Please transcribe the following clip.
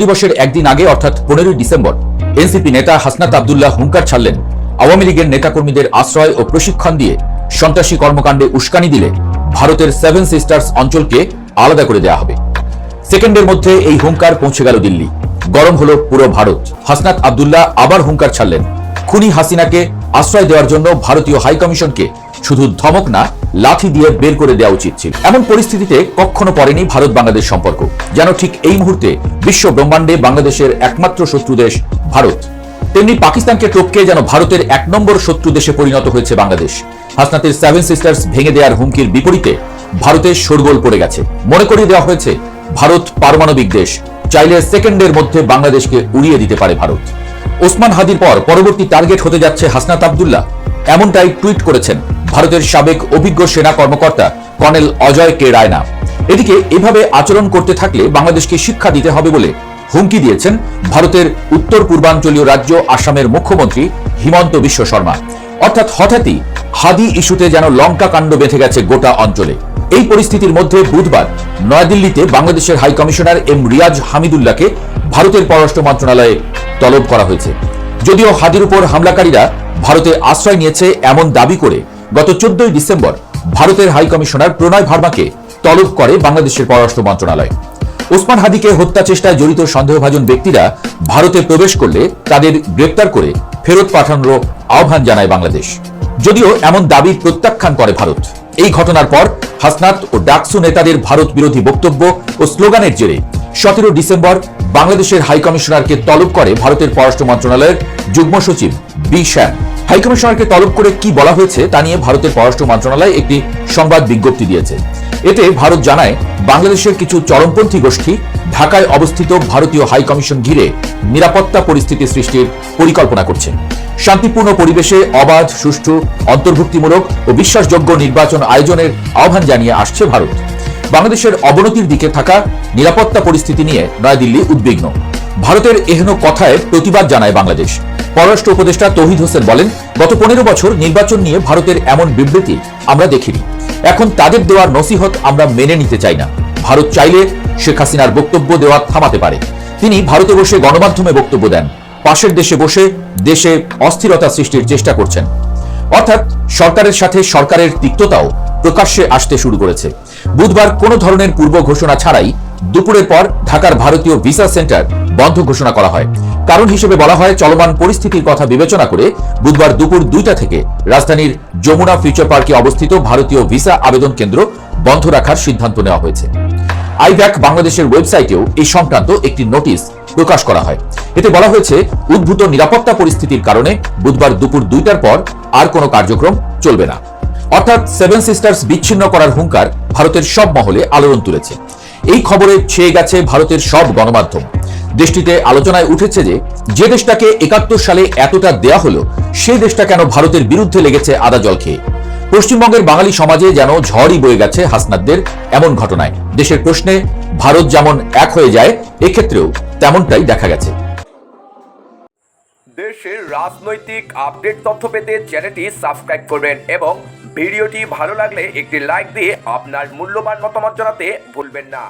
দিবসের একদিন আগে, অর্থাৎ পনেরোই ডিসেম্বর, এনসিপি নেতা হাসনাত আবদুল্লাহ হুঙ্কার ছাড়লেন। আওয়ামী লীগের নেতাকর্মীদের আশ্রয় ও প্রশিক্ষণ দিয়ে সন্ত্রাসী কর্মকাণ্ডে উস্কানি দিলে ভারতের সেভেন সিস্টার্স অঞ্চলকে আলাদা করে দেওয়া হবে। সেকেন্ডের মধ্যে এই হুঙ্কার পৌঁছে গেল দিল্লি। গরম হলো পুরো ভারত। হাসনাত আবদুল্লাহ আবার হুঙ্কার ছাড়লেন। খুনি হাসিনাকে আশ্রয় দেওয়ার জন্য ভারতীয় হাইকমিশনকে শুধু ধমক না লাঠি দিয়ে বের করে দেওয়া উচিত ছিল। এমন পরিস্থিতিতে কখনো পড়েনি ভারত বাংলাদেশ সম্পর্ক, যেন ঠিক এই মুহূর্তে বিশ্ব ব্রহ্মাণ্ডে বাংলাদেশের একমাত্র শত্রু দেশ ভারত। তেমনি পাকিস্তানকে টপকে যেন ভারতের এক নম্বর শত্রু দেশে পরিণত হয়েছে বাংলাদেশ। হাসনাতের সেভেন সিস্টার্স ভেঙে দেওয়ার হুমকির বিপরীতে ভারতের শোরগোল পড়ে গেছে। মনে করিয়ে দেওয়া হয়েছে, ভারত পারমাণবিক দেশ, চাইলে সেকেন্ডের মধ্যে বাংলাদেশকে উড়িয়ে দিতে পারে ভারত। ওসমান হাদির পর পরবর্তী টার্গেট হতে যাচ্ছে হাসনাত আবদুল্লাহ। এমনটাই টুইট করেছেন ভারতের সাবেক অভিজ্ঞ সেনা কর্মকর্তা কর্নেল অজয় কে রায়না। এদিকে এভাবে আচরণ করতে থাকলে বাংলাদেশকে শিক্ষা দিতে হবে বলে হুমকি দিয়েছেন ভারতের উত্তর পূর্বাঞ্চলীয় রাজ্য আসামের মুখ্যমন্ত্রী হিমন্ত বিশ্ব শর্মা। অর্থাৎ হঠাৎই হাদি ইস্যুতে যেন লঙ্কা কাণ্ড বেঁধে গেছে গোটা অঞ্চলে। এই পরিস্থিতির মধ্যে বুধবার নয়াদিল্লিতে বাংলাদেশের হাই কমিশনার এম রিয়াজ হামিদুল্লাহকে ভারতের পররাষ্ট্র মন্ত্রণালয়ে তলব করা হয়েছে। যদিও হাদির উপর হামলাকারীরা ভারতে আশ্রয় নিয়েছে এমন দাবি করে গত চোদ্দই ডিসেম্বর ভারতের হাই কমিশনার প্রণয় ভার্মাকে তলব করে বাংলাদেশের পররাষ্ট্র মন্ত্রণালয়। ওসমান হাদিকে হত্যা চেষ্টায় জড়িত সন্দেহভাজন ব্যক্তিরা ভারতে প্রবেশ করলে তাদের গ্রেপ্তার করে ফেরত পাঠানোর আহ্বান জানায় বাংলাদেশ। যদিও এমন দাবি প্রত্যাখ্যান করে ভারত। এই ঘটনার পর হাসনাত ও ডাকসু নেতাদের ভারত বিরোধী বক্তব্য ও স্লোগানের জেরে সতেরো ডিসেম্বর বাংলাদেশের হাই কমিশনারকে তলব করে ভারতের পররাষ্ট্র মন্ত্রণালয়ের যুগ্ম সচিব বি শ্যাম। হাই কমিশনারকে তলব করে কি বলা হয়েছে তা নিয়ে ভারতের পররাষ্ট্র মন্ত্রণালয় একটি সংবাদ বিজ্ঞপ্তি দিয়েছে। এতে ভারত জানায়, বাংলাদেশের কিছু চরমপন্থী গোষ্ঠী ঢাকায় অবস্থিত ভারতীয় হাই কমিশন ঘিরে নিরাপত্তা পরিস্থিতি সৃষ্টির পরিকল্পনা করছে। শান্তিপূর্ণ পরিবেশে অবাধ, সুষ্ঠু, অন্তর্ভুক্তিমূলক ও বিশ্বাসযোগ্য নির্বাচন আয়োজনের আহ্বান জানিয়ে আসছে ভারত। বাংলাদেশের অবনতির দিকে থাকা নিরাপত্তা পরিস্থিতি নিয়ে নয়াদিল্লি উদ্বিগ্ন। ভারতের এহেন কথায় প্রতিবাদ জানায় বাংলাদেশ। পররাষ্ট্র উপদেষ্টা তৌহিদ হোসেন বলেন, গত পনেরো বছর নির্বাচন নিয়ে ভারতের এমন বিবৃতি আমরা দেখিনি। এখন তাদের দেওয়ার নসিহত আমরা মেনে নিতে চাই না। ভারত চাইলে শেখ হাসিনার বক্তব্য দেওয়া থামাতে পারে। তিনি ভারতে বসে গণমাধ্যমে বক্তব্য দেন। পাশের দেশে বসে দেশে অস্থিরতা সৃষ্টির চেষ্টা করছেন। অর্থাৎ সরকারের সাথে সরকারের তিক্ততাও প্রকাশ্যে আসতে শুরু করেছে। বুধবার কোনো ধরনের পূর্ব ঘোষণা ছাড়াই দুপুরের পর ঢাকার ভারতীয় ভিসা সেন্টার বন্ধ ঘোষণা করা হয়। কারণ হিসেবে বলা হয়, চলমান পরিস্থিতির কথা বিবেচনা করে বুধবার দুপুর দুইটা থেকে রাজধানীর যমুনা ফিউচার পার্কে অবস্থিত ভারতীয় ভিসা আবেদন কেন্দ্র বন্ধ রাখার সিদ্ধান্ত নেওয়া হয়েছে। আইব্যাক বাংলাদেশের ওয়েবসাইটেও এই সংক্রান্ত একটি নোটিশ প্রকাশ করা হয়। এতে বলা হয়েছে, উদ্ভূত নিরাপত্তা পরিস্থিতির কারণে বুধবার দুপুর দুইটার পর আর কোনো কার্যক্রম চলবে না। অর্থাৎ সেভেন সিস্টার্স বিচ্ছিন্ন করার হুঙ্কার ভারতের সব মহলে আলোড়ন তুলেছে। এই খবরে ছেয়ে গেছে ভারতের সব গণমাধ্যম। দেশটিতে আলোচনায় উঠেছে যে যে দেশটাকে একাত্তর সালে এতটা দেয়া হলো, সেই দেশটা কেন ভারতের বিরুদ্ধে লেগেছে আদা জল খেয়ে? পশ্চিমবঙ্গের বাঙালি সমাজে যেন ঝড়ই বয়ে গেছে হাসনাতদের এমন ঘটনায়। দেশের প্রশ্নে, ভারত যেমন এক হয়ে যায়, এক্ষেত্রেও তেমনটাই দেখা গেছে। দেশের রাজনৈতিক আপডেট তথ্য পেতে চ্যানেলটি সাবস্ক্রাইব করবেন এবং ভিডিওটি ভালো লাগলে একটি লাইক দিয়ে আপনার মূল্যবান মতামত জানাতে ভুলবেন না।